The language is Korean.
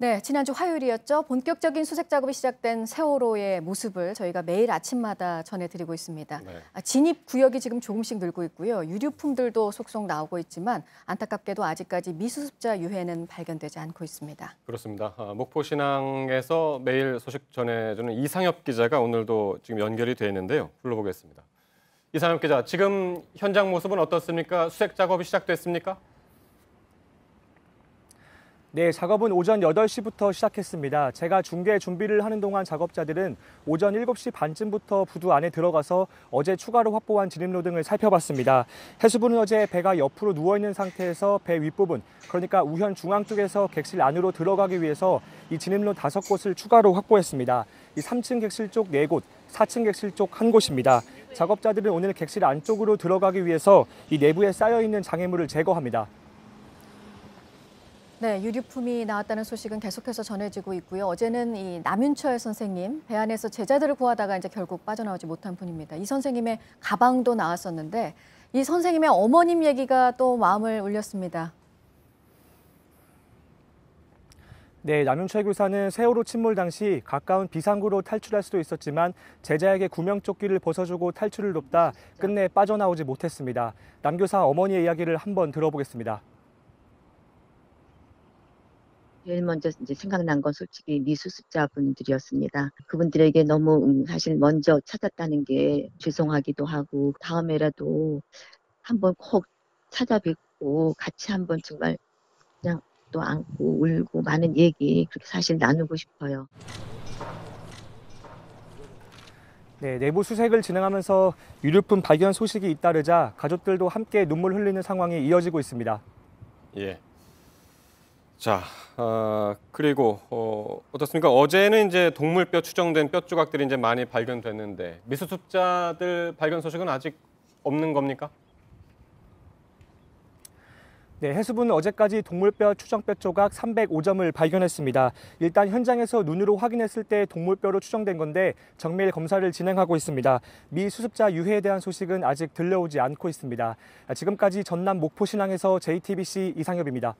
네, 지난주 화요일이었죠. 본격적인 수색 작업이 시작된 세월호의 모습을 저희가 매일 아침마다 전해드리고 있습니다. 네. 아, 진입 구역이 지금 조금씩 늘고 있고요. 유류품들도 속속 나오고 있지만 안타깝게도 아직까지 미수습자 유해는 발견되지 않고 있습니다. 그렇습니다. 아, 목포 신항에서 매일 소식 전해주는 이상엽 기자가 오늘도 지금 연결이 돼 있는데요. 불러보겠습니다. 이상엽 기자, 지금 현장 모습은 어떻습니까? 수색 작업이 시작됐습니까? 네, 작업은 오전 8시부터 시작했습니다. 제가 중계 준비를 하는 동안 작업자들은 오전 7시 반쯤부터 부두 안에 들어가서 어제 추가로 확보한 진입로 등을 살펴봤습니다. 해수부는 어제 배가 옆으로 누워있는 상태에서 배 윗부분, 그러니까 우현 중앙 쪽에서 객실 안으로 들어가기 위해서 이 진입로 다섯 곳을 추가로 확보했습니다. 이 3층 객실 쪽 4곳, 4층 객실 쪽 한 곳입니다. 작업자들은 오늘 객실 안쪽으로 들어가기 위해서 이 내부에 쌓여있는 장애물을 제거합니다. 네, 유류품이 나왔다는 소식은 계속해서 전해지고 있고요. 어제는 이 남윤철 선생님 배 안에서 제자들을 구하다가 이제 결국 빠져나오지 못한 분입니다. 이 선생님의 가방도 나왔었는데 이 선생님의 어머님 얘기가 또 마음을 울렸습니다. 네, 남윤철 교사는 세월호 침몰 당시 가까운 비상구로 탈출할 수도 있었지만 제자에게 구명조끼를 벗어주고 탈출을 돕다 끝내 빠져나오지 못했습니다. 남 교사 어머니의 이야기를 한번 들어보겠습니다. 제일 먼저 이제 생각난 건 솔직히 미수습자분들이었습니다. 그분들에게 너무 음, 사실 먼저 찾았다는 게 죄송하기도 하고 다음에라도 한번 꼭 찾아뵙고 같이 한번 정말 그냥 또 안고 울고 많은 얘기 그렇게 사실 나누고 싶어요. 네, 내부 수색을 진행하면서 유류품 발견 소식이 잇따르자 가족들도 함께 눈물 흘리는 상황이 이어지고 있습니다. 예. 자, 어, 그리고 어, 어떻습니까? 어제는 이제 동물뼈 추정된 뼈 조각들이 이제 많이 발견됐는데 미수습자들 발견 소식은 아직 없는 겁니까? 네, 해수부는 어제까지 동물뼈 추정뼈 조각 305점을 발견했습니다. 일단 현장에서 눈으로 확인했을 때 동물뼈로 추정된 건데 정밀 검사를 진행하고 있습니다. 미 수습자 유해에 대한 소식은 아직 들려오지 않고 있습니다. 지금까지 전남 목포신항에서 JTBC 이상엽입니다.